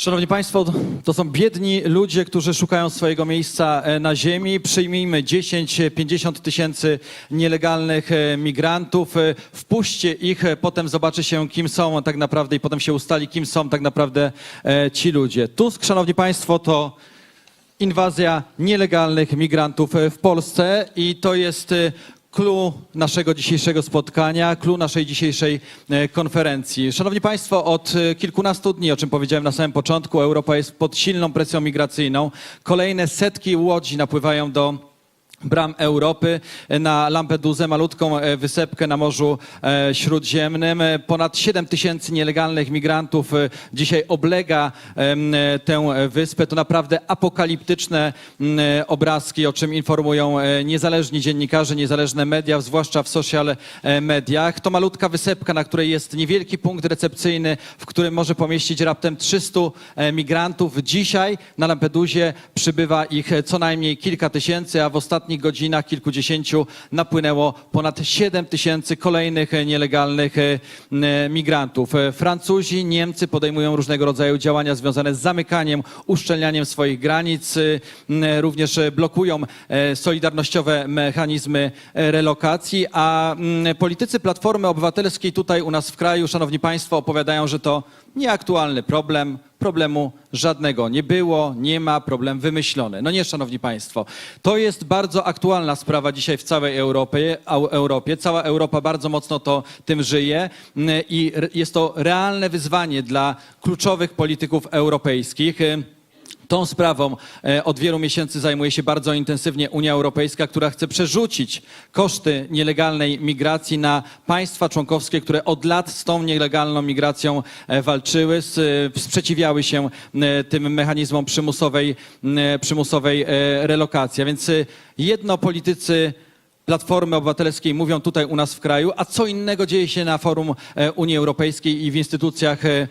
Szanowni Państwo, to są biedni ludzie, którzy szukają swojego miejsca e, na ziemi. Przyjmijmy 10-50 tysięcy nielegalnych e, migrantów. E, Wpuśćcie ich, potem zobaczy się, kim są tak naprawdę i potem się ustali, kim są tak naprawdę ci ludzie. Tusk, Szanowni Państwo, to inwazja nielegalnych migrantów w Polsce i to jest clue naszego dzisiejszego spotkania, clue naszej dzisiejszej e, konferencji. Szanowni Państwo, od e, kilkunastu dni, o czym powiedziałem na samym początku, Europa jest pod silną presją migracyjną. Kolejne setki łodzi napływają do bram Europy na Lampedusę, malutką e, wysepkę na Morzu e, Śródziemnym. E, Ponad 7 tysięcy nielegalnych migrantów e, dzisiaj oblega e, tę wyspę. To naprawdę apokaliptyczne e, obrazki, o czym informują e, niezależni dziennikarze, niezależne media, zwłaszcza w social e, mediach. To malutka wysepka, na której jest niewielki punkt recepcyjny, w którym może pomieścić raptem 300 e, migrantów. Dzisiaj na Lampedusie przybywa ich e, co najmniej kilka tysięcy, a w ostatnich godzinach kilkudziesięciu napłynęło ponad 7 tysięcy kolejnych e, nielegalnych e, e, migrantów. Francuzi, Niemcy podejmują różnego rodzaju działania związane z zamykaniem, uszczelnianiem swoich granic. Również blokują solidarnościowe mechanizmy relokacji, a politycy Platformy Obywatelskiej tutaj u nas w kraju, szanowni państwo, opowiadają, że to nieaktualny problem. Problemu żadnego nie było, nie ma, problem wymyślony. No nie, szanowni państwo. To jest bardzo aktualna sprawa dzisiaj w całej Europie. Europie. Cała Europa bardzo mocno to tym żyje mm, i jest to realne wyzwanie dla kluczowych polityków europejskich. Tą sprawą e, od wielu miesięcy zajmuje się bardzo intensywnie Unia Europejska, która chce przerzucić koszty nielegalnej migracji na państwa członkowskie, które od lat z tą nielegalną migracją e, walczyły, e, sprzeciwiały się tym mechanizmom przymusowej, przymusowej relokacji. A więc jedno politycy Platformy Obywatelskiej mówią tutaj u nas w kraju, a co innego dzieje się na forum e, Unii Europejskiej i w instytucjach e,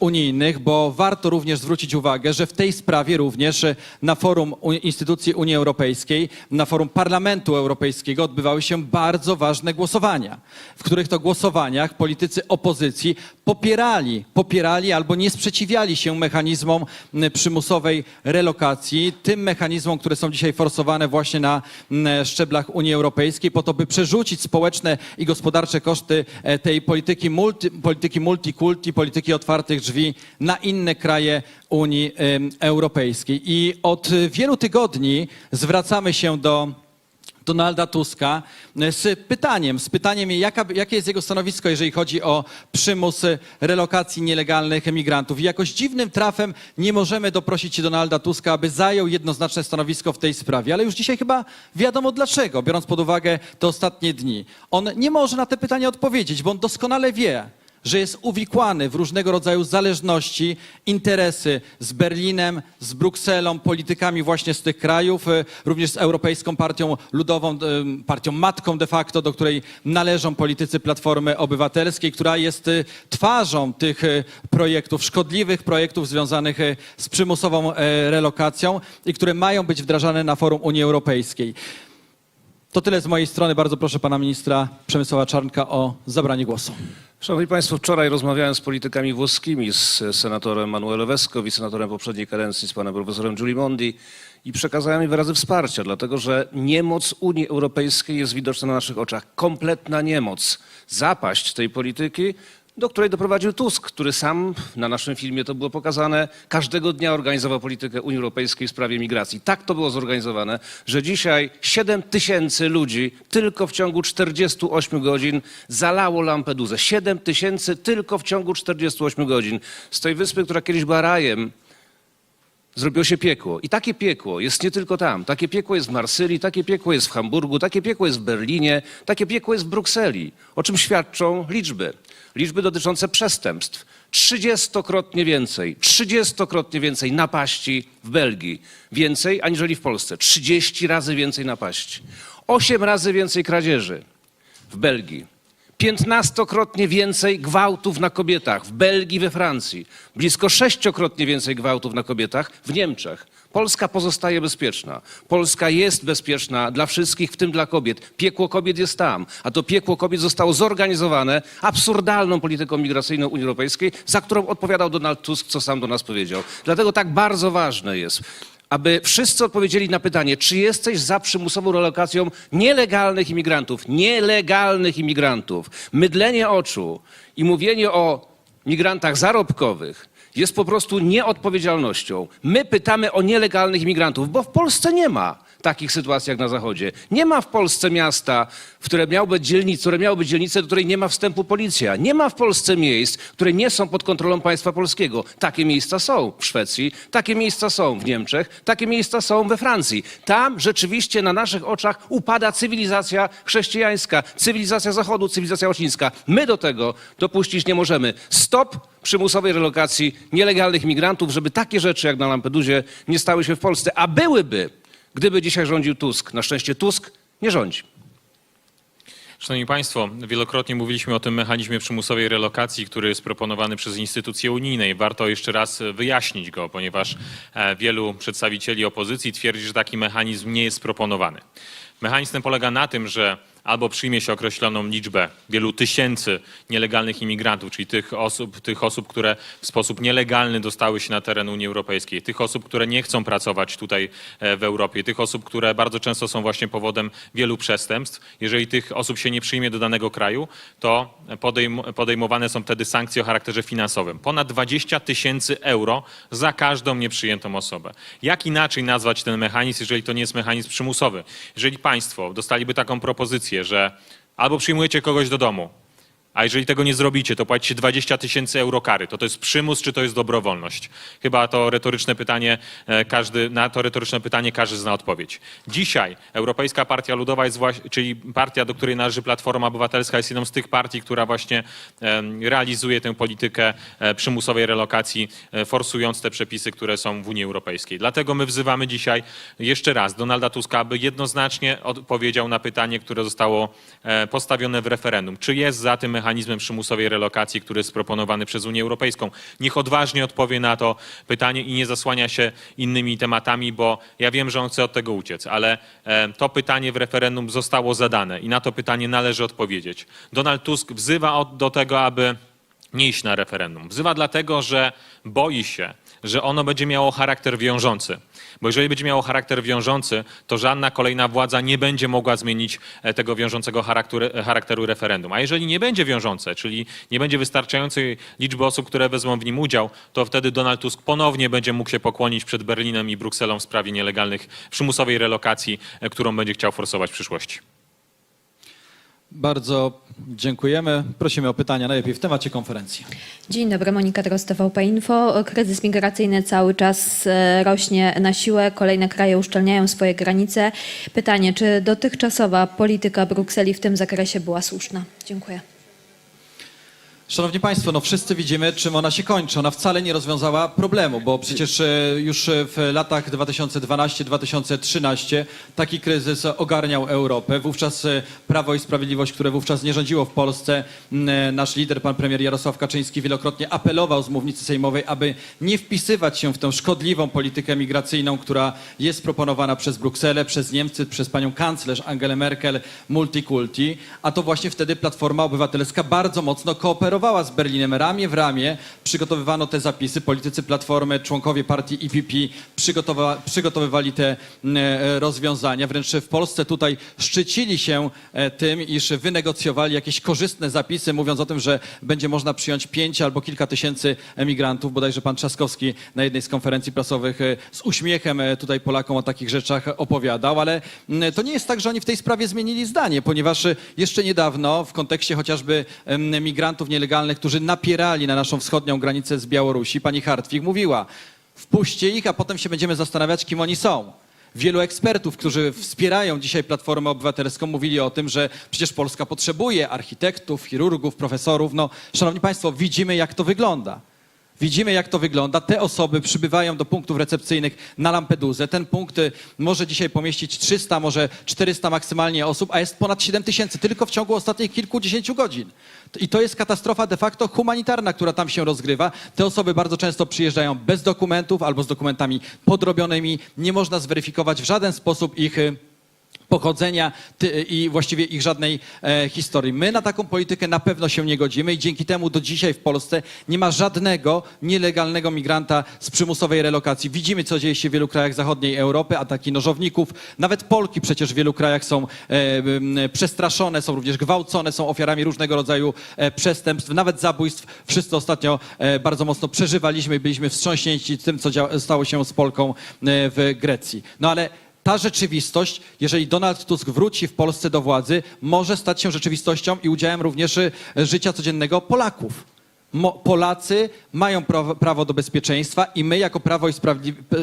unijnych, bo warto również zwrócić uwagę, że w tej sprawie również e, na forum instytucji Unii Europejskiej, na forum Parlamentu Europejskiego odbywały się bardzo ważne głosowania, w których to głosowaniach politycy opozycji popierali, popierali albo nie sprzeciwiali się mechanizmom przymusowej relokacji, tym mechanizmom, które są dzisiaj forsowane właśnie na szczeblach Unii Europejskiej, po to, by przerzucić społeczne i gospodarcze koszty e, tej polityki, multi, polityki multikulti, polityki otwartych drzwi na inne kraje Unii Europejskiej. I od wielu tygodni zwracamy się do Donalda Tuska e, z pytaniem, z pytaniem jaka, jakie jest jego stanowisko, jeżeli chodzi o przymus e, relokacji nielegalnych emigrantów. I jakoś dziwnym trafem nie możemy doprosić Donalda Tuska, aby zajął jednoznaczne stanowisko w tej sprawie. Ale już dzisiaj chyba wiadomo dlaczego, biorąc pod uwagę te ostatnie dni. On nie może na te pytania odpowiedzieć, bo on doskonale wie, że jest uwikłany w różnego rodzaju zależności, interesy z Berlinem, z Brukselą, politykami właśnie z tych krajów, e, również z Europejską Partią Ludową, e, partią matką de facto, do której należą politycy Platformy Obywatelskiej, która jest e, twarzą tych projektów, szkodliwych projektów związanych z przymusową e, relokacją i które mają być wdrażane na forum Unii Europejskiej. To tyle z mojej strony. Bardzo proszę pana ministra Przemysława Czarnka o zabranie głosu. Szanowni Państwo, wczoraj rozmawiałem z politykami włoskimi, z senatorem Manuel Vesco i senatorem poprzedniej kadencji, z panem profesorem Giulimondi i przekazałem im wyrazy wsparcia, dlatego że niemoc Unii Europejskiej jest widoczna na naszych oczach. Kompletna niemoc. Zapaść tej polityki, do której doprowadził Tusk, który sam, na naszym filmie to było pokazane, każdego dnia organizował politykę Unii Europejskiej w sprawie migracji. Tak to było zorganizowane, że dzisiaj 7 tysięcy ludzi tylko w ciągu 48 godzin zalało Lampedusę. 7 tysięcy tylko w ciągu 48 godzin. Z tej wyspy, która kiedyś była rajem, zrobiło się piekło. I takie piekło jest nie tylko tam. Takie piekło jest w Marsylii, takie piekło jest w Hamburgu, takie piekło jest w Berlinie, takie piekło jest w Brukseli. O czym świadczą liczby? Liczby dotyczące przestępstw. Trzydziestokrotnie więcej, trzydziestokrotnie więcej napaści w Belgii. Więcej aniżeli w Polsce. 30 razy więcej napaści. Osiem razy więcej kradzieży w Belgii. Piętnastokrotnie więcej gwałtów na kobietach w Belgii, we Francji. Blisko sześciokrotnie więcej gwałtów na kobietach w Niemczech. Polska pozostaje bezpieczna. Polska jest bezpieczna dla wszystkich, w tym dla kobiet. Piekło kobiet jest tam, a to piekło kobiet zostało zorganizowane absurdalną polityką migracyjną Unii Europejskiej, za którą odpowiadał Donald Tusk, co sam do nas powiedział. Dlatego tak bardzo ważne jest, aby wszyscy odpowiedzieli na pytanie, czy jesteś za przymusową relokacją nielegalnych imigrantów, nielegalnych imigrantów. Mydlenie oczu i mówienie o migrantach zarobkowych jest po prostu nieodpowiedzialnością. My pytamy o nielegalnych imigrantów, bo w Polsce nie ma takich sytuacji jak na Zachodzie. Nie ma w Polsce miasta, w które miałby dzielnic, które miałoby dzielnicę, do której nie ma wstępu policja. Nie ma w Polsce miejsc, które nie są pod kontrolą państwa polskiego. Takie miejsca są w Szwecji, takie miejsca są w Niemczech, takie miejsca są we Francji. Tam rzeczywiście na naszych oczach upada cywilizacja chrześcijańska, cywilizacja Zachodu, cywilizacja łacińska. My do tego dopuścić nie możemy. Stop przymusowej relokacji nielegalnych migrantów, żeby takie rzeczy jak na Lampedusie nie stały się w Polsce, a byłyby, gdyby dzisiaj rządził Tusk. Na szczęście Tusk nie rządzi. Szanowni Państwo, wielokrotnie mówiliśmy o tym mechanizmie przymusowej relokacji, który jest proponowany przez instytucje unijne warto jeszcze raz wyjaśnić go, ponieważ e, wielu przedstawicieli opozycji twierdzi, że taki mechanizm nie jest proponowany. Mechanizm ten polega na tym, że albo przyjmie się określoną liczbę wielu tysięcy nielegalnych imigrantów, czyli tych osób, tych osób, które w sposób nielegalny dostały się na teren Unii Europejskiej, tych osób, które nie chcą pracować tutaj e, w Europie, tych osób, które bardzo często są właśnie powodem wielu przestępstw. Jeżeli tych osób się nie przyjmie do danego kraju, to podejm- podejmowane są wtedy sankcje o charakterze finansowym. Ponad 20 tysięcy euro za każdą nieprzyjętą osobę. Jak inaczej nazwać ten mechanizm, jeżeli to nie jest mechanizm przymusowy? Jeżeli państwo dostaliby taką propozycję, że albo przyjmujecie kogoś do domu, a jeżeli tego nie zrobicie, to płacicie 20 tysięcy euro kary. To to jest przymus, czy to jest dobrowolność? Chyba to retoryczne pytanie, e, każdy, na to retoryczne pytanie każdy zna odpowiedź. Dzisiaj Europejska Partia Ludowa, jest właśnie, czyli partia, do której należy Platforma Obywatelska, jest jedną z tych partii, która właśnie realizuje tę politykę e, przymusowej relokacji, e, forsując te przepisy, które są w Unii Europejskiej. Dlatego my wzywamy dzisiaj jeszcze raz Donalda Tuska, aby jednoznacznie odpowiedział na pytanie, które zostało postawione w referendum. Czy jest za tym mechanizmem przymusowej relokacji, który jest proponowany przez Unię Europejską? Niech odważnie odpowie na to pytanie i nie zasłania się innymi tematami, bo ja wiem, że on chce od tego uciec, ale e, to pytanie w referendum zostało zadane i na to pytanie należy odpowiedzieć. Donald Tusk wzywa do tego, aby nie iść na referendum. Wzywa dlatego, że boi się, że ono będzie miało charakter wiążący. Bo jeżeli będzie miało charakter wiążący, to żadna kolejna władza nie będzie mogła zmienić e, tego wiążącego charakteru, charakteru referendum. A jeżeli nie będzie wiążące, czyli nie będzie wystarczającej liczby osób, które wezmą w nim udział, to wtedy Donald Tusk ponownie będzie mógł się pokłonić przed Berlinem i Brukselą w sprawie nielegalnych, przymusowej relokacji, e, którą będzie chciał forsować w przyszłości. Bardzo dziękujemy. Prosimy o pytania najlepiej w temacie konferencji. Dzień dobry, Monika Dros, TVP Info. Kryzys migracyjny cały czas e, rośnie na siłę, kolejne kraje uszczelniają swoje granice. Pytanie, czy dotychczasowa polityka Brukseli w tym zakresie była słuszna? Dziękuję. Szanowni Państwo, no wszyscy widzimy, czym ona się kończy. Ona wcale nie rozwiązała problemu, bo przecież e, już w latach 2012-2013 taki kryzys ogarniał Europę. Wówczas e, Prawo i Sprawiedliwość, które wówczas nie rządziło w Polsce, e, nasz lider, pan premier Jarosław Kaczyński wielokrotnie apelował z mównicy sejmowej, aby nie wpisywać się w tę szkodliwą politykę migracyjną, która jest proponowana przez Brukselę, przez Niemcy, przez panią kanclerz Angelę Merkel, multikulti, a to właśnie wtedy Platforma Obywatelska bardzo mocno kooperowała z Berlinem ramię w ramię. Przygotowywano te zapisy, politycy Platformy, członkowie partii EPP przygotowa- przygotowywali te mm, e, rozwiązania. Wręcz w Polsce tutaj szczycili się e, tym, iż wynegocjowali jakieś korzystne zapisy, mówiąc o tym, że będzie można przyjąć pięć albo kilka tysięcy emigrantów. Bodajże pan Trzaskowski na jednej z konferencji prasowych e, z uśmiechem e, tutaj Polakom o takich rzeczach opowiadał, ale mm, to nie jest tak, że oni w tej sprawie zmienili zdanie, ponieważ e, jeszcze niedawno w kontekście chociażby em, migrantów nielegalnych, którzy napierali na naszą wschodnią granicę z Białorusi, pani Hartwig mówiła, wpuśćcie ich, a potem się będziemy zastanawiać, kim oni są. Wielu ekspertów, którzy wspierają dzisiaj Platformę Obywatelską, mówili o tym, że przecież Polska potrzebuje architektów, chirurgów, profesorów. No, szanowni Państwo, widzimy, jak to wygląda. Widzimy, jak to wygląda. Te osoby przybywają do punktów recepcyjnych na Lampedusę. Ten punkt y, może dzisiaj pomieścić 300, może 400 maksymalnie osób, a jest ponad 7 tysięcy tylko w ciągu ostatnich kilkudziesięciu godzin. I to jest katastrofa de facto humanitarna, która tam się rozgrywa. Te osoby bardzo często przyjeżdżają bez dokumentów albo z dokumentami podrobionymi. Nie można zweryfikować w żaden sposób ich y, pochodzenia i właściwie ich żadnej e, historii. My na taką politykę na pewno się nie godzimy i dzięki temu do dzisiaj w Polsce nie ma żadnego nielegalnego migranta z przymusowej relokacji. Widzimy, co dzieje się w wielu krajach zachodniej Europy, ataki nożowników. Nawet Polki przecież w wielu krajach są e, przestraszone, są również gwałcone, są ofiarami różnego rodzaju e, przestępstw, nawet zabójstw. Wszyscy ostatnio bardzo mocno przeżywaliśmy i byliśmy wstrząśnięci tym, co stało się z Polką w Grecji. No ale ta rzeczywistość, jeżeli Donald Tusk wróci w Polsce do władzy, może stać się rzeczywistością i udziałem również y, życia codziennego Polaków. Polacy mają prawo, prawo do bezpieczeństwa i my jako prawo i,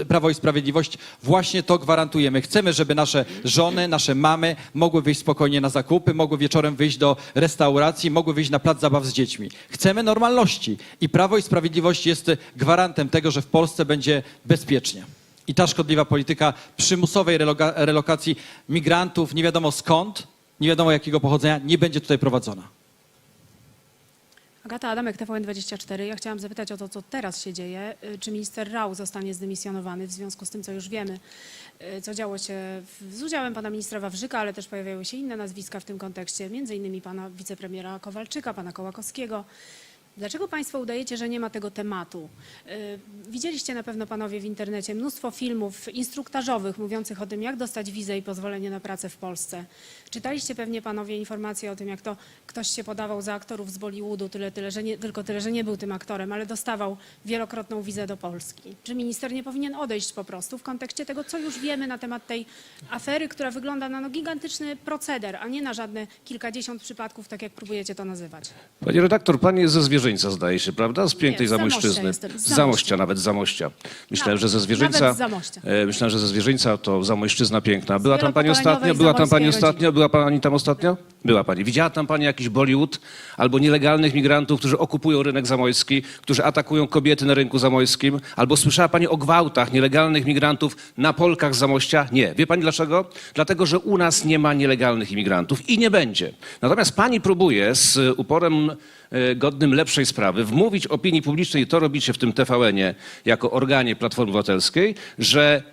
prawo i Sprawiedliwość właśnie to gwarantujemy. Chcemy, żeby nasze żony, nasze mamy mogły wyjść spokojnie na zakupy, mogły wieczorem wyjść do restauracji, mogły wyjść na plac zabaw z dziećmi. Chcemy normalności i Prawo i Sprawiedliwość jest gwarantem tego, że w Polsce będzie bezpiecznie. I ta szkodliwa polityka przymusowej reloga- relokacji migrantów, nie wiadomo skąd, nie wiadomo jakiego pochodzenia, nie będzie tutaj prowadzona. Agata Adamek, TVN24. Ja chciałam zapytać o to, co teraz się dzieje. Y, Czy minister Rau zostanie zdymisjonowany w związku z tym, co już wiemy, y, co działo się z udziałem pana ministra Wawrzyka, ale też pojawiały się inne nazwiska w tym kontekście, między innymi pana wicepremiera Kowalczyka, pana Kołakowskiego. Dlaczego państwo udajecie, że nie ma tego tematu? Y, Widzieliście na pewno panowie w internecie mnóstwo filmów instruktażowych mówiących o tym, jak dostać wizę i pozwolenie na pracę w Polsce. Czytaliście pewnie panowie informacje o tym, jak to ktoś się podawał za aktorów z Bollywoodu, tyle, tyle, że nie, tylko tyle, że nie był tym aktorem, ale dostawał wielokrotną wizę do Polski. Czy minister nie powinien odejść po prostu w kontekście tego, co już wiemy na temat tej afery, która wygląda na no, gigantyczny proceder, a nie na żadne kilkadziesiąt przypadków, tak jak próbujecie to nazywać? Panie redaktor, pan jest ze zwierzyńca, zdaje się, prawda? Z pięknej Nie, z Zamościa Zamojszczyzny. jestem, z Z Zamościa. Zamościa, nawet z Zamościa. Myślałem, Nawet- że ze zwierzyńca. nawet z Zamościa. e, Myślałem, że ze zwierzyńca to Zamojszczyzna piękna. Była tam pani wielopokoleniowej ostatnio? Była tam pani zamojskiej ostatnio? Była pani tam ostatnio? Była pani. Widziała tam pani jakiś Bollywood albo nielegalnych migrantów, którzy okupują rynek zamojski, którzy atakują kobiety na rynku zamojskim? Albo słyszała pani o gwałtach nielegalnych migrantów na Polkach z Zamościa? Nie. Wie pani dlaczego? Dlatego, że u nas nie ma nielegalnych imigrantów i nie będzie. Natomiast pani próbuje z uporem e, godnym lepszej sprawy wmówić opinii publicznej, i to robicie w tym TVN-ie jako organie Platformy Obywatelskiej, że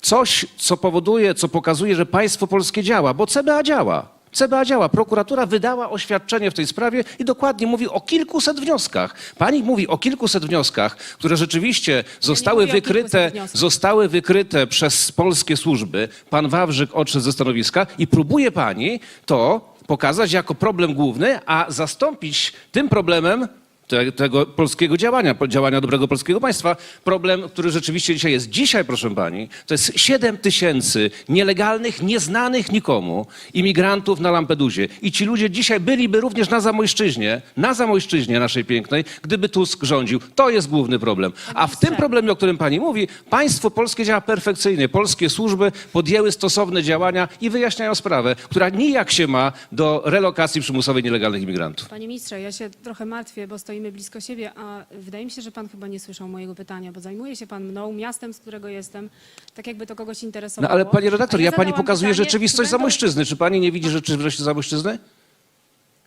coś, co powoduje, co pokazuje, że państwo polskie działa, bo CBA działa. CBA działa. Prokuratura wydała oświadczenie w tej sprawie i dokładnie mówi o kilkuset wnioskach. Pani mówi o kilkuset wnioskach, które rzeczywiście zostały wykryte, zostały wykryte przez polskie służby. Pan Wawrzyk odszedł ze stanowiska i próbuje pani to pokazać jako problem główny, a zastąpić tym problemem te, tego polskiego działania, działania dobrego polskiego państwa. Problem, który rzeczywiście dzisiaj jest. Dzisiaj, proszę pani, to jest 7 tysięcy nielegalnych, nieznanych nikomu imigrantów na Lampedusie. I ci ludzie dzisiaj byliby również na Zamojszczyźnie, na Zamojszczyźnie naszej pięknej, gdyby Tusk rządził. To jest główny problem. A w tym problemie, o którym pani mówi, państwo polskie działa perfekcyjnie. Polskie służby podjęły stosowne działania i wyjaśniają sprawę, która nijak się ma do relokacji przymusowej nielegalnych imigrantów. Panie ministrze, ja się trochę martwię, bo stoimy blisko siebie, a wydaje mi się, że pan chyba nie słyszał mojego pytania, bo zajmuje się pan mną, miastem, z którego jestem, tak jakby to kogoś No interesowało. ale panie redaktor, A ja pani zadałam pokazuję pytanie, rzeczywistość czy będą- Zamojszczyzny. Czy pani nie widzi rzeczywistości Zamojszczyzny?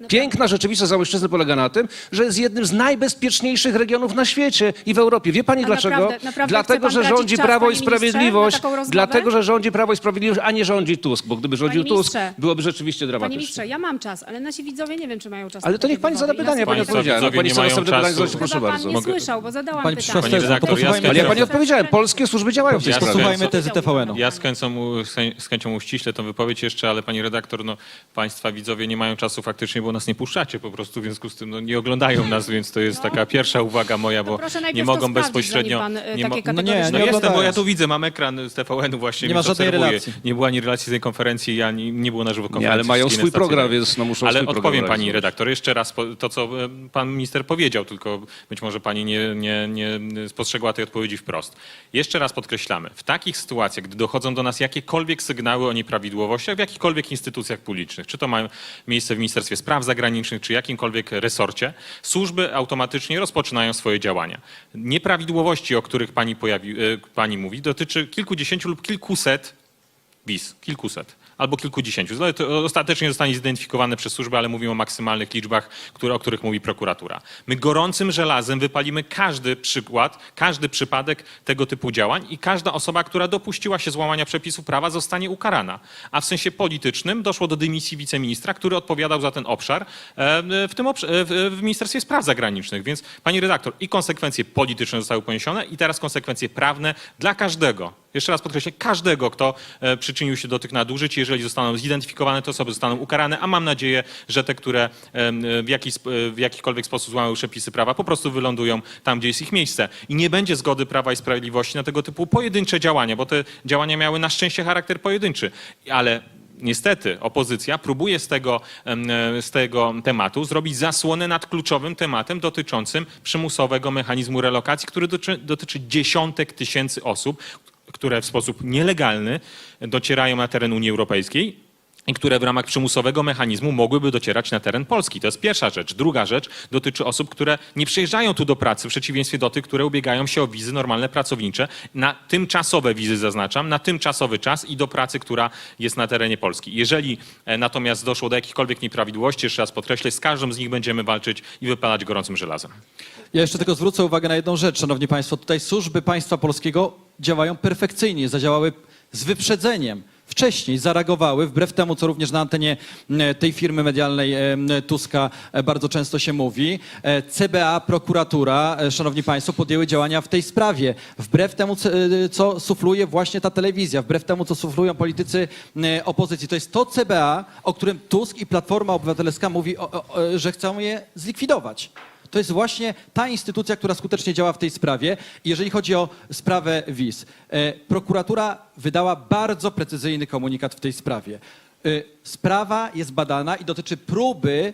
Piękna rzeczywistość Zamojszczyzny polega na tym, że jest jednym z najbezpieczniejszych regionów na świecie i w Europie. Wie pani A dlaczego? naprawdę- naprawdę dlatego, pan że rządzi czas, Prawo i panie Sprawiedliwość. Dlatego, że rządzi Prawo i Sprawiedliwość, a nie rządzi Tusk. Bo gdyby rządził Panie Tusk, byłoby rzeczywiście Panie dramatycznie. ministrze, ja mam czas, ale nasi widzowie nie wiem, czy mają czas. Ale to niech pani zada pytanie, pani sobie odpowiedziała. No, pani mają następne pytanie zadać, proszę Chyba pan bardzo. nie słyszał, bo zadałam Pani pytanie. Panie redaktor, ja Ale ja pani odpowiedziałem, polskie służby działają w tej Ja sprawie. Posłuchajmy tezy TVN-u. Ja z chęcią, z chę- z chęcią uściślę tą wypowiedź jeszcze, ale pani redaktor, no państwa widzowie nie mają czasu faktycznie, bo nas nie puszczacie po prostu, w związku z tym no, nie oglądają nas, więc to jest taka pierwsza uwaga moja, bo proszę nie najpierw mogą to sprawdzić, bezpośrednio... zanim pan, e, nie mo- takie No nie, No nie jestem, bo ja tu widzę, mam ekran z TVN-u właśnie, Nie ma więc żadnej obserwuję. relacji. Nie była ani relacji z tej konferencji, ja nie, nie było na żywo konferencji. Nie, ale mają swój program, więc no muszą Ale swój program odpowiem pani realizować. redaktor jeszcze raz po, to, co e, pan minister powiedział, tylko być może pani nie, nie, nie spostrzegła tej odpowiedzi wprost. Jeszcze raz podkreślamy, w takich sytuacjach, gdy dochodzą do nas jakiekolwiek sygnały o nieprawidłowościach w jakichkolwiek instytucjach publicznych, czy to ma miejsce w Ministerstwie Spraw spraw zagranicznych czy jakimkolwiek resorcie, służby automatycznie rozpoczynają swoje działania. Nieprawidłowości, o których pani, pojawi, e, pani mówi, dotyczy kilkudziesięciu lub kilkuset wiz, kilkuset albo kilkudziesięciu. To ostatecznie zostanie zidentyfikowane przez służby, ale mówimy o maksymalnych liczbach, które, o których mówi prokuratura. My gorącym żelazem wypalimy każdy przykład, każdy przypadek tego typu działań i każda osoba, która dopuściła się złamania przepisów prawa, zostanie ukarana. A w sensie politycznym doszło do dymisji wiceministra, który odpowiadał za ten obszar e, w, tym obsz- e, w Ministerstwie Spraw Zagranicznych. Więc pani redaktor, i konsekwencje polityczne zostały poniesione i teraz konsekwencje prawne dla każdego. Jeszcze raz podkreślę, każdego, kto e, przyczynił się do tych nadużyć, jeżeli zostaną zidentyfikowane, te osoby zostaną ukarane, a mam nadzieję, że te, które em, w, jakiś, sp- w jakikolwiek sposób złamały przepisy prawa, po prostu wylądują tam, gdzie jest ich miejsce. I nie będzie zgody Prawa i Sprawiedliwości na tego typu pojedyncze działania, bo te działania miały na szczęście charakter pojedynczy. Ale Niestety opozycja próbuje z tego, e, z tego tematu zrobić zasłonę nad kluczowym tematem dotyczącym przymusowego mechanizmu relokacji, który dotyczy, dotyczy dziesiątek tysięcy osób, które w sposób nielegalny docierają na teren Unii Europejskiej które w ramach przymusowego mechanizmu mogłyby docierać na teren Polski. To jest pierwsza rzecz. Druga rzecz dotyczy osób, które nie przyjeżdżają tu do pracy, w przeciwieństwie do tych, które ubiegają się o wizy normalne pracownicze, na tymczasowe wizy zaznaczam, na tymczasowy czas i do pracy, która jest na terenie Polski. Jeżeli e, natomiast doszło do jakichkolwiek nieprawidłowości, jeszcze raz podkreślę, z każdą z nich będziemy walczyć i wypalać gorącym żelazem. Ja jeszcze tylko zwrócę uwagę na jedną rzecz, szanowni państwo. Tutaj służby państwa polskiego działają perfekcyjnie, zadziałały z wyprzedzeniem. Wcześniej zareagowały, wbrew temu, co również na antenie tej firmy medialnej em, Tuska e, bardzo często się mówi. E, CBA, prokuratura, e, szanowni państwo, podjęły działania w tej sprawie. Wbrew temu, co, e, sufluje właśnie ta telewizja, wbrew temu, co suflują politycy opozycji. To jest to CBA, o którym Tusk i Platforma Obywatelska mówi, że chcą je zlikwidować. To jest właśnie ta instytucja, która skutecznie działa w tej sprawie. Jeżeli chodzi o sprawę wiz, e, prokuratura wydała bardzo precyzyjny komunikat w tej sprawie. E, sprawa jest badana i dotyczy próby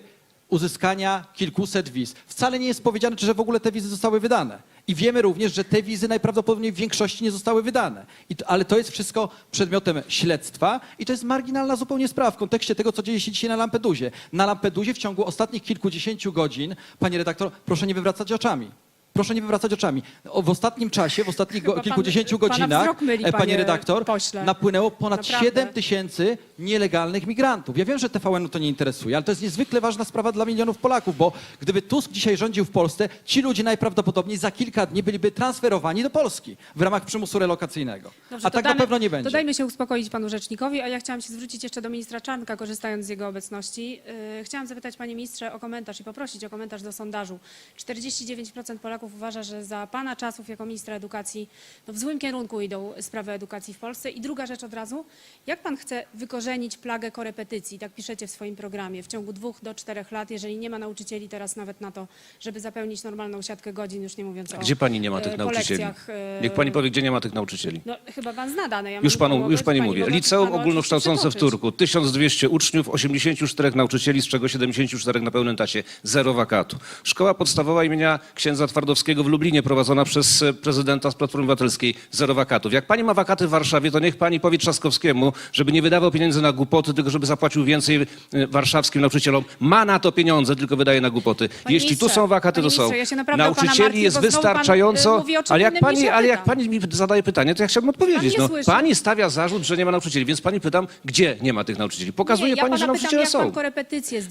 uzyskania kilkuset wiz. Wcale nie jest powiedziane, czy że w ogóle te wizy zostały wydane. I wiemy również, że te wizy najprawdopodobniej w większości nie zostały wydane. To, ale to jest wszystko przedmiotem śledztwa i to jest marginalna zupełnie sprawa w kontekście tego, co dzieje się dzisiaj na Lampedusie. Na Lampedusie w ciągu ostatnich kilkudziesięciu godzin, panie redaktor, proszę nie wywracać oczami. Proszę nie wywracać oczami. O, W ostatnim czasie, w ostatnich go, Chyba pan- kilkudziesięciu pana godzinach, wzrok myli, e, panie redaktor, pośle. napłynęło ponad Naprawdę. 7 tysięcy nielegalnych migrantów. Ja wiem, że TVN to nie interesuje, ale to jest niezwykle ważna sprawa dla milionów Polaków, bo gdyby Tusk dzisiaj rządził w Polsce, ci ludzie najprawdopodobniej za kilka dni byliby transferowani do Polski w ramach przymusu relokacyjnego. Dobrze, a to tak na damy- pewno nie będzie. To dajmy się uspokoić panu rzecznikowi, a ja chciałam się zwrócić jeszcze do ministra Czarnka, korzystając z jego obecności. Yy, chciałam zapytać panie ministrze o komentarz i poprosić o komentarz do sondażu. 49% Polaków uważa, że za pana czasów jako ministra edukacji no w złym kierunku idą sprawy edukacji w Polsce. I druga rzecz od razu, jak pan chce wykorzenić plagę korepetycji, tak piszecie w swoim programie, w ciągu dwóch do czterech lat, jeżeli nie ma nauczycieli teraz nawet na to, żeby zapełnić normalną siatkę godzin, już nie mówiąc o Gdzie pani nie ma e, tych po nauczycieli? e, Niech pani powie, gdzie nie ma tych nauczycieli. no, chyba pan zna dane. Ja Już panu, pomogę, już pani pani mówię. mogę Liceum ogólnokształcące w Turku, 1200 uczniów, 84 nauczycieli, z czego 74 na pełnym tacie, zero wakatu. Szkoła podstawowa imienia księdza Twardowskiego w Lublinie, prowadzona przez e, prezydenta z Platformy Obywatelskiej, zero wakatów. Jak pani ma wakaty w Warszawie, to niech pani powie Trzaskowskiemu, żeby nie wydawał pieniędzy na głupoty, tylko żeby zapłacił więcej e, warszawskim nauczycielom. Ma na to pieniądze, tylko wydaje na głupoty. Panie Jeśli tu są wakaty, to są. ja Nauczycieli jest pan, y, wystarczająco, ale jak pani, ale jak pytam. pani mi zadaje pytanie, to ja chciałbym odpowiedzieć. nie No, pani stawia zarzut, że nie ma nauczycieli, więc pani pytam, gdzie nie ma tych nauczycieli? Pokazuje nie, ja pani, że pytam, nauczyciele jak są. pan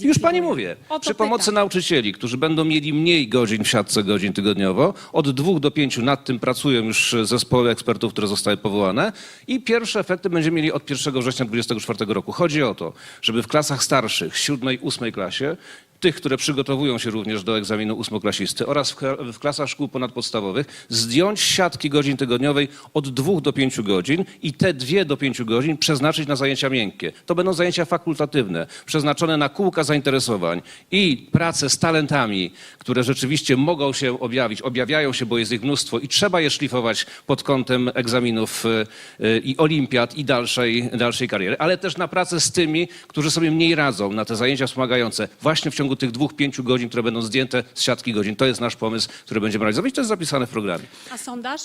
Już pani mówię. Przy pomocy pytam. nauczycieli, którzy będą mieli mniej godzin w siatce godzin tygodniowo, od dwóch do pięciu nad tym pracują już zespoły ekspertów, które zostały powołane i pierwsze efekty będziemy mieli od 1 września 2024 roku. Chodzi o to, żeby w klasach starszych, siódmej, ósmej klasie, tych, które przygotowują się również do egzaminu ósmoklasisty oraz w, kla- w klasach szkół ponadpodstawowych, zdjąć siatki godzin tygodniowej od dwóch do pięciu godzin i te dwie do pięciu godzin przeznaczyć na zajęcia miękkie. To będą zajęcia fakultatywne, przeznaczone na kółka zainteresowań i pracę z talentami, które rzeczywiście mogą się objawić, objawiają się, bo jest ich mnóstwo i trzeba je szlifować pod kątem egzaminów y, y, i olimpiad i dalszej, dalszej kariery, ale też na pracę z tymi, którzy sobie mniej radzą, na te zajęcia wspomagające właśnie w ciągu tych dwóch, pięciu godzin, które będą zdjęte z siatki godzin. To jest nasz pomysł, który będziemy realizować. To jest zapisane w programie. A sondaż?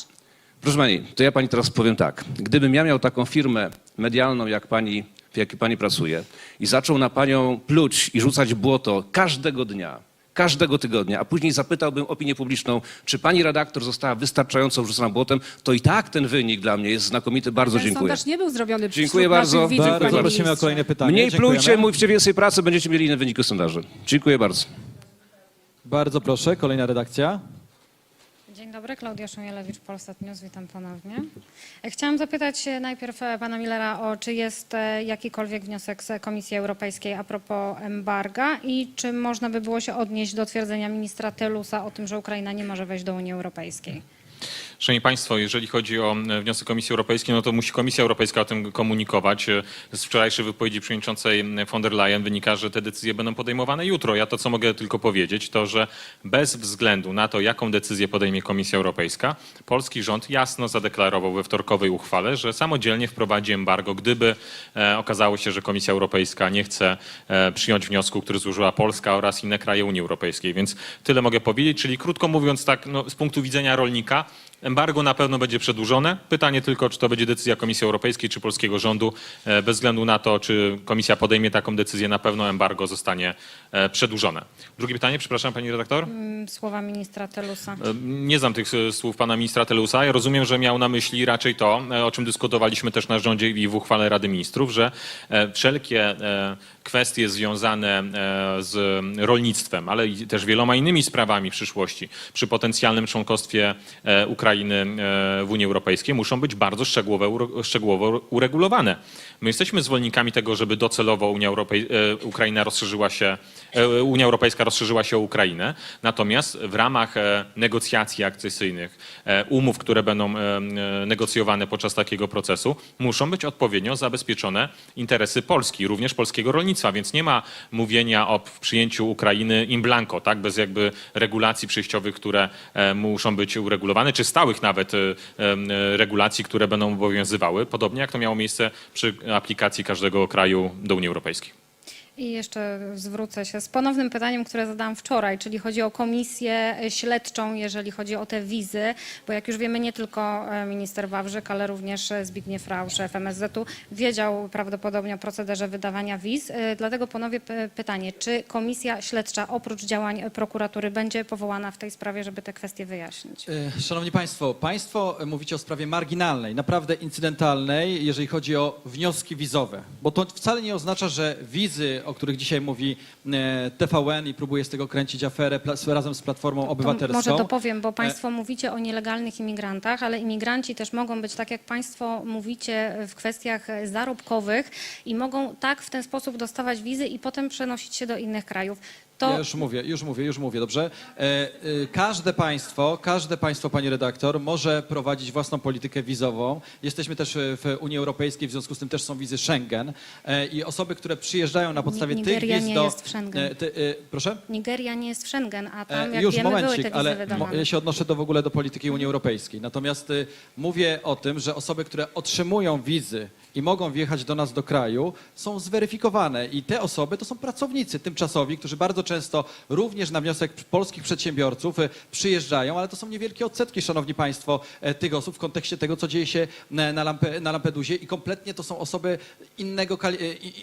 Proszę pani, to ja pani teraz powiem tak. Gdybym ja miał taką firmę medialną jak pani w jakiej pani pracuje, i zaczął na panią pluć i rzucać błoto każdego dnia, każdego tygodnia, a później zapytałbym opinię publiczną, czy pani redaktor została wystarczająco wrzucona błotem, to i tak ten wynik dla mnie jest znakomity. Bardzo Ten dziękuję. sondaż nie był zrobiony Dziękuję bardzo. widzów, Bardzo panie prosimy o ministrze. kolejne pytanie. Mniej Dziękujemy. plujcie, mówcie więcej pracy, będziecie mieli inne wyniki sondaży. Dziękuję bardzo. Bardzo proszę, kolejna redakcja. Dzień dobry, Klaudia Szumielewicz, Polsat News, witam ponownie. E, Chciałam zapytać e, najpierw e, pana Millera o czy jest jakikolwiek wniosek z Komisji Europejskiej a propos embarga i czy można by było się odnieść do twierdzenia ministra Telusa o tym, że Ukraina nie może wejść do Unii Europejskiej. Szanowni Państwo, jeżeli chodzi o e, wniosek Komisji Europejskiej, no to musi Komisja Europejska o tym komunikować. E, Z wczorajszej wypowiedzi przewodniczącej von der Leyen wynika, że te decyzje będą podejmowane jutro. Ja to, co mogę tylko powiedzieć, to, że bez względu na to, jaką decyzję podejmie Komisja Europejska, polski rząd jasno zadeklarował we wtorkowej uchwale, że samodzielnie wprowadzi embargo, gdyby e, okazało się, że Komisja Europejska nie chce przyjąć wniosku, który złożyła Polska oraz inne kraje Unii Europejskiej. Więc tyle mogę powiedzieć, czyli krótko mówiąc tak, no, z punktu widzenia rolnika, Embargo na pewno będzie przedłużone. Pytanie tylko, czy to będzie decyzja Komisji Europejskiej czy polskiego rządu. E, Bez względu na to, czy komisja podejmie taką decyzję, na pewno embargo zostanie e, przedłużone. Drugie pytanie, przepraszam pani redaktor. Mm, Słowa ministra Telusa. E, Nie znam tych słów pana ministra Teleusa. Ja rozumiem, że miał na myśli raczej to, o czym dyskutowaliśmy też na rządzie i w uchwale Rady Ministrów, że wszelkie kwestie związane z rolnictwem, ale też wieloma innymi sprawami w przyszłości, przy potencjalnym członkostwie e, Ukrainy e, w Unii Europejskiej muszą być bardzo szczegółowo, uregulowane. My jesteśmy zwolennikami tego, żeby docelowo Unia Europej- e, Ukraina rozszerzyła się, e, Unia Europejska rozszerzyła się o Ukrainę, natomiast w ramach negocjacji akcesyjnych, umów, które będą negocjowane podczas takiego procesu, muszą być odpowiednio zabezpieczone interesy Polski, również polskiego rolnictwa, więc nie ma mówienia o przyjęciu Ukrainy in blanco, tak, bez jakby regulacji przejściowych, które muszą być uregulowane, czy stałych nawet e, e, regulacji, które będą obowiązywały, podobnie jak to miało miejsce przy aplikacji każdego kraju do Unii Europejskiej. I jeszcze zwrócę się z ponownym pytaniem, które zadałam wczoraj, czyli chodzi o komisję śledczą, jeżeli chodzi o te wizy, bo jak już wiemy, nie tylko e, minister Wawrzyk, ale również Zbigniew Rau, szef MSZ-u, wiedział prawdopodobnie o procederze wydawania wiz. E, Dlatego ponowię p- pytanie, czy komisja śledcza oprócz działań prokuratury będzie powołana w tej sprawie, żeby te kwestie wyjaśnić? E, Szanowni Państwo, Państwo mówicie o sprawie marginalnej, naprawdę incydentalnej, jeżeli chodzi o wnioski wizowe. Bo to wcale nie oznacza, że wizy, o których dzisiaj mówi e, TVN i próbuje z tego kręcić aferę razem z Platformą To Obywatelską. może dopowiem, E, bo Państwo mówicie o nielegalnych imigrantach, ale imigranci też mogą być, tak jak Państwo mówicie, w kwestiach e, zarobkowych i mogą tak w ten sposób dostawać wizy i potem przenosić się do innych krajów. To Ja już mówię, już mówię, już mówię, dobrze? E, e, każde państwo, każde państwo, pani redaktor, może prowadzić własną politykę wizową. Jesteśmy też e, w Unii Europejskiej, w związku z tym też są wizy Schengen. E, I osoby, które przyjeżdżają na podstawie tych Nigeria wiz nie do... jest w Schengen. e, ty, e, proszę? Nigeria nie jest w Schengen, a tam, E, jak Już, wiemy, były momencik, te wizy ale wydawane. ja się odnoszę do w ogóle do polityki Unii Europejskiej. Natomiast y, mówię o tym, że osoby, które otrzymują wizy i mogą wjechać do nas do kraju, są zweryfikowane i te osoby to są pracownicy tymczasowi, którzy bardzo często również na wniosek polskich przedsiębiorców y, przyjeżdżają, ale to są niewielkie odsetki, szanowni państwo, e, tych osób w kontekście tego, co dzieje się na, na, Lampe, na Lampedusie i kompletnie to są osoby innego,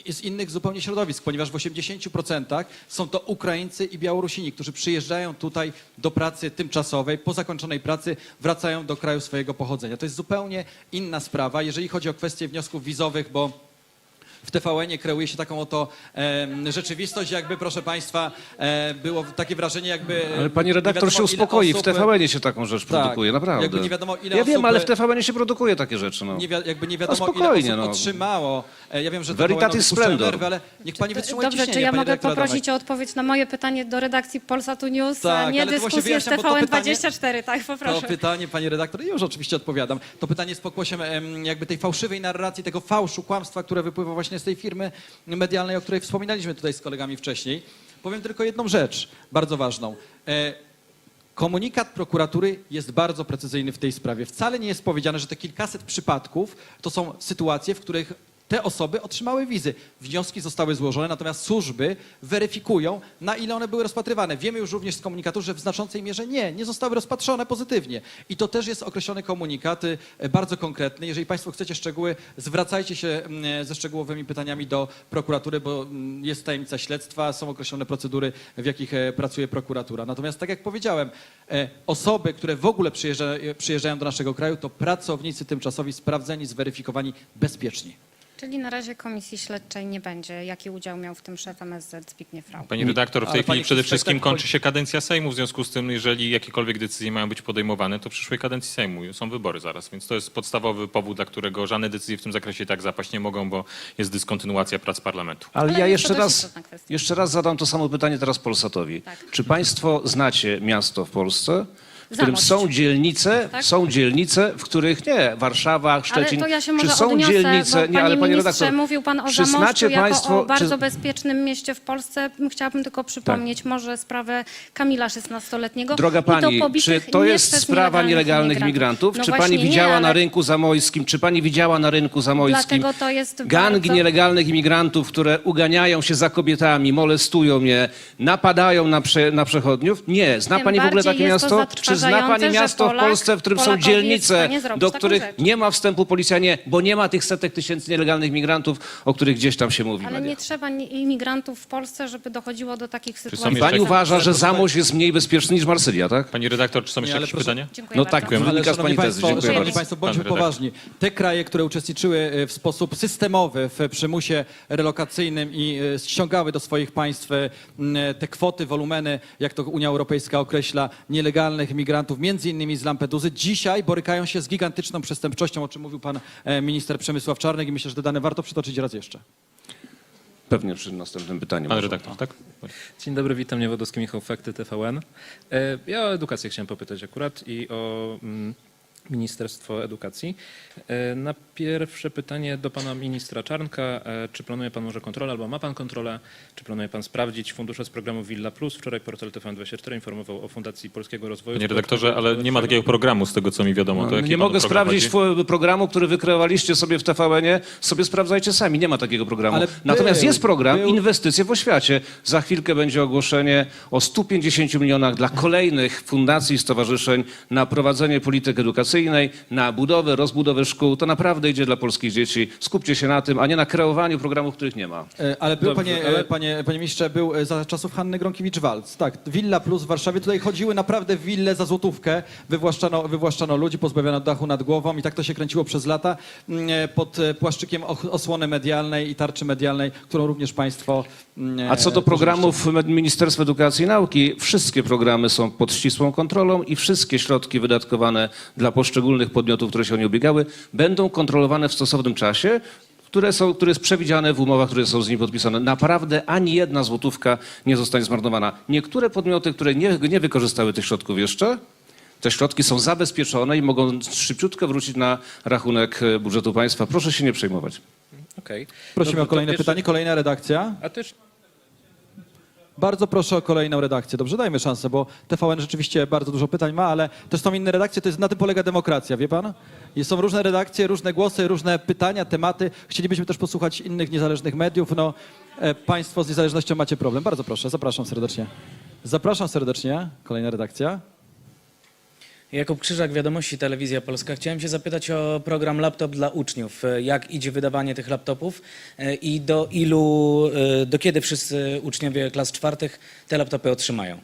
e, z innych zupełnie środowisk, ponieważ w 80% są to Ukraińcy i Białorusini, którzy przyjeżdżają tutaj do pracy tymczasowej, po zakończonej pracy wracają do kraju swojego pochodzenia. To jest zupełnie inna sprawa, jeżeli chodzi o kwestie wniosków wizowych, bo w TVN-ie kreuje się taką oto em, rzeczywistość, jakby, proszę Państwa, e, było takie wrażenie, jakby... Ale pani nie redaktor wiadomo, się ile uspokoi, w osób- Tak. TVN-ie się taką rzecz produkuje, naprawdę. Jakby nie wiadomo, ile ja osób... wiem, ale w TVN-ie się produkuje takie rzeczy. No. Nie wi- jakby nie wiadomo, spokojnie, ile osób no. otrzymało. E, Ja wiem, że Veritatis TVN wypuszczają splendor. nerwy, ale niech pani wytrzymuje Dobrze, czy ciśnienie, ja pani mogę Adamek. poprosić o odpowiedź na moje pytanie do redakcji Polsatu News, Tak, a nie ale to właśnie dyskusję z wyjaśniam, bo to TVN24, tak, To poproszę. pytanie, pani redaktor, i już oczywiście odpowiadam. To pytanie jest pokłosiem em, jakby tej fałszywej narracji, tego fałszu, kłamstwa, które wypływa właśnie z tej firmy medialnej, o której wspominaliśmy tutaj z kolegami wcześniej. Powiem tylko jedną rzecz, bardzo ważną. E, Komunikat prokuratury jest bardzo precyzyjny w tej sprawie. Wcale nie jest powiedziane, że te kilkaset przypadków to są sytuacje, w których Te osoby otrzymały wizy. Wnioski zostały złożone, natomiast służby weryfikują, na ile one były rozpatrywane. Wiemy już również z komunikatu, że w znaczącej mierze nie, nie zostały rozpatrzone pozytywnie. I to też jest określony komunikat, y, bardzo konkretny. Jeżeli Państwo chcecie szczegóły, zwracajcie się mm, ze szczegółowymi pytaniami do prokuratury, bo mm, jest tajemnica śledztwa, są określone procedury, w jakich e, pracuje prokuratura. Natomiast tak jak powiedziałem, e, osoby, które w ogóle e, przyjeżdżają do naszego kraju, to pracownicy tymczasowi sprawdzeni, zweryfikowani, bezpieczni. Czyli na razie komisji śledczej nie będzie. Jaki udział miał w tym szef MSZ Zbigniew Rau? Pani redaktor, w Ale tej pani chwili przede wszystkim kończy się kadencja Sejmu, w związku z tym, jeżeli jakiekolwiek decyzje mają być podejmowane, to w przyszłej kadencji Sejmu są wybory zaraz, więc to jest podstawowy powód, dla którego żadne decyzje w tym zakresie tak zapaść nie mogą, bo jest dyskontynuacja prac parlamentu. Ale, Ale ja jest jeszcze dość raz, istotna kwestia. jeszcze raz zadam to samo pytanie teraz Polsatowi. Tak. Czy państwo znacie miasto w Polsce, w którym Zamość. są dzielnice, Tak? są dzielnice, w których nie, Warszawa, Szczecin, Ale to ja się czy może są odniosę, dzielnice, bo nie, panie ale panie redaktor, mówił pan o czy Zamościu znacie jako państwo, o bardzo czy, Tak. bezpiecznym mieście w Polsce. Chciałabym tylko przypomnieć może sprawę Kamila 16-letniego. Droga i pani, czy pobitych to nie jest przez sprawa nielegalnych imigrantów. migrantów? No czy właśnie pani nie, widziała na ale rynku zamojskim, czy pani widziała na rynku zamojskim Dlatego to jest gangi bardzo- nielegalnych imigrantów, które uganiają się za kobietami, molestują je, napadają na, prze, na przechodniów? Nie. Zna Tym pani w ogóle bardziej takie jest to miasto? Czy zna zatrważające, pani miasto w Polak Polsce, w którym są Polakowi jest w dzielnice, zrobić do taką których rzecz? nie ma wstępu policja, nie, bo nie ma tych setek tysięcy nielegalnych migrantów, o których gdzieś tam się mówi w Ale nie mediach. trzeba ni- imigrantów w Polsce, żeby dochodziło do takich są sytuacji. jeszcze Pani uważa, że Zamość jest mniej bezpieczny niż Marsylia, tak? Pani redaktor, czy są jeszcze ale jakieś proszę- pytania? Dziękuję No bardzo. tak, wynika z pani tezy. państwo, Dziękuję szanowni bardzo. państwo, bądźmy Pan redaktor. poważni. Te kraje, które uczestniczyły e, w sposób systemowy w przymusie relokacyjnym i e, ściągały do swoich państw e, m, te kwoty, wolumeny, jak to Unia Europejska określa, nielegalnych migrantów, między innymi z Lampeduzy, dzisiaj borykają się z gigantyczną przestępczością, o czym mówił pan e, minister Przemysław Czarnek i myślę, że te dane warto przytoczyć raz jeszcze. Pewnie przy następnym pytaniu. Pan redaktor, tak? Dzień dobry, witam Niewodowski, Michał Fakty, TVN. E, Ja o edukację chciałem popytać akurat i o mm, Ministerstwo Edukacji. E, Na pierwsze pytanie do pana ministra Czarnka. E, Czy planuje pan może kontrolę albo ma pan kontrolę? Czy planuje pan sprawdzić fundusze z programu Villa Plus? Wczoraj portal TVN24 informował o Fundacji Polskiego Rozwoju. Panie redaktorze, ale nie ma takiego programu z tego, co mi wiadomo. To No, nie mogę program sprawdzić chodzi? programu, który wykreowaliście sobie w TVN-ie. Sobie sprawdzajcie sami, nie ma takiego programu. Ale Natomiast był, jest program był. Inwestycje w oświacie. Za chwilkę będzie ogłoszenie o 150 milionach dla kolejnych fundacji i stowarzyszeń na prowadzenie polityki na budowę, rozbudowę szkół. To naprawdę idzie dla polskich dzieci. Skupcie się na tym, a nie na kreowaniu programów, których nie ma. E, Ale był, Dobrze, panie, ale- ale... panie, panie ministrze, był e, za czasów Hanny Gronkiewicz-Walc. Tak, Villa Plus w Warszawie. Tutaj chodziły naprawdę wille za złotówkę. Wywłaszczano, wywłaszczano ludzi, pozbawiano dachu nad głową i tak to się kręciło przez lata mm, e, pod e, płaszczykiem och- osłony medialnej i tarczy medialnej, którą również państwo... mm, A co do e, programów Ministerstwa Edukacji i Nauki, wszystkie programy są pod ścisłą kontrolą i wszystkie środki wydatkowane dla poszczególnych podmiotów, które się o nie ubiegały, będą kontrolowane w stosownym czasie, które, są, które jest przewidziane w umowach, które są z nimi podpisane. Naprawdę ani jedna złotówka nie zostanie zmarnowana. Niektóre podmioty, które nie, nie wykorzystały tych środków jeszcze, te środki są zabezpieczone i mogą szybciutko wrócić na rachunek e, budżetu państwa. Proszę się nie przejmować. Okej. Prosimy Dobrze, o kolejne pierwsze- pytanie, kolejna redakcja. A też Bardzo proszę o kolejną redakcję. Dobrze, dajmy szansę, bo TVN rzeczywiście bardzo dużo pytań ma, ale też są inne redakcje, to jest, na tym polega demokracja, wie pan? Są różne redakcje, różne głosy, różne pytania, tematy. Chcielibyśmy też posłuchać innych niezależnych mediów. No, e, państwo z niezależnością macie problem. Bardzo proszę, zapraszam serdecznie. Zapraszam serdecznie, kolejna redakcja. Jakub Krzyżak, Wiadomości Telewizja Polska. Chciałem się zapytać o program Laptop dla uczniów. Jak idzie wydawanie tych laptopów i do ilu, e, do kiedy wszyscy uczniowie klas czwartych te laptopy otrzymają?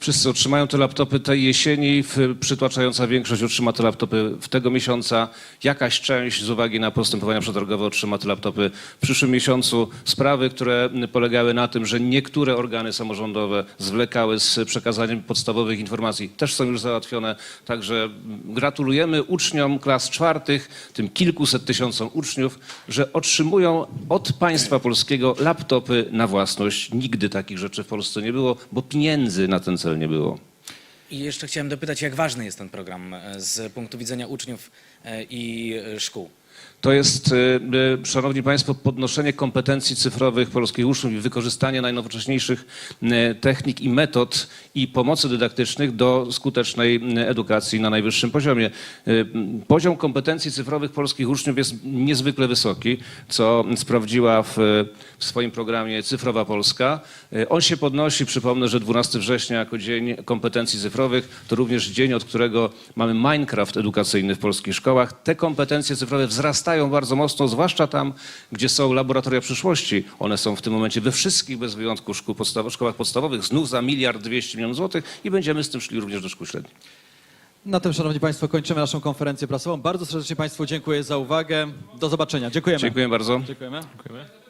Wszyscy otrzymają te laptopy tej jesieni, przytłaczająca większość otrzyma te laptopy w tego miesiąca. Jakaś część z uwagi na postępowania przetargowe otrzyma te laptopy w przyszłym miesiącu. Sprawy, które polegały na tym, że niektóre organy samorządowe zwlekały z przekazaniem podstawowych informacji, też są już załatwione. Także gratulujemy uczniom klas czwartych, tym kilkuset tysiącom uczniów, że otrzymują od państwa polskiego laptopy na własność. Nigdy takich rzeczy w Polsce nie było, bo pieniędzy na ten cel nie było. I jeszcze chciałem dopytać, jak ważny jest ten program e, z punktu widzenia uczniów e, i e, szkół? To jest, y, y, szanowni państwo, podnoszenie kompetencji cyfrowych polskich uczniów i wykorzystanie najnowocześniejszych y, technik i metod i pomocy dydaktycznych do skutecznej edukacji na najwyższym poziomie. Poziom kompetencji cyfrowych polskich uczniów jest niezwykle wysoki, co sprawdziła w, w swoim programie Cyfrowa Polska. On się podnosi, przypomnę, że 12 września jako Dzień Kompetencji Cyfrowych to również dzień, od którego mamy Minecraft edukacyjny w polskich szkołach. Te kompetencje cyfrowe wzrastają bardzo mocno, zwłaszcza tam, gdzie są laboratoria przyszłości. One są w tym momencie we wszystkich bez wyjątku szkół podstaw- szkołach podstawowych, znów za miliard dwieście milionów złotych i będziemy z tym szli również do szkół średnich. Na tym, szanowni państwo, kończymy naszą konferencję prasową. Bardzo serdecznie państwu dziękuję za uwagę. Do zobaczenia. Dziękujemy. Dziękuję bardzo. Dziękujemy. Dziękujemy.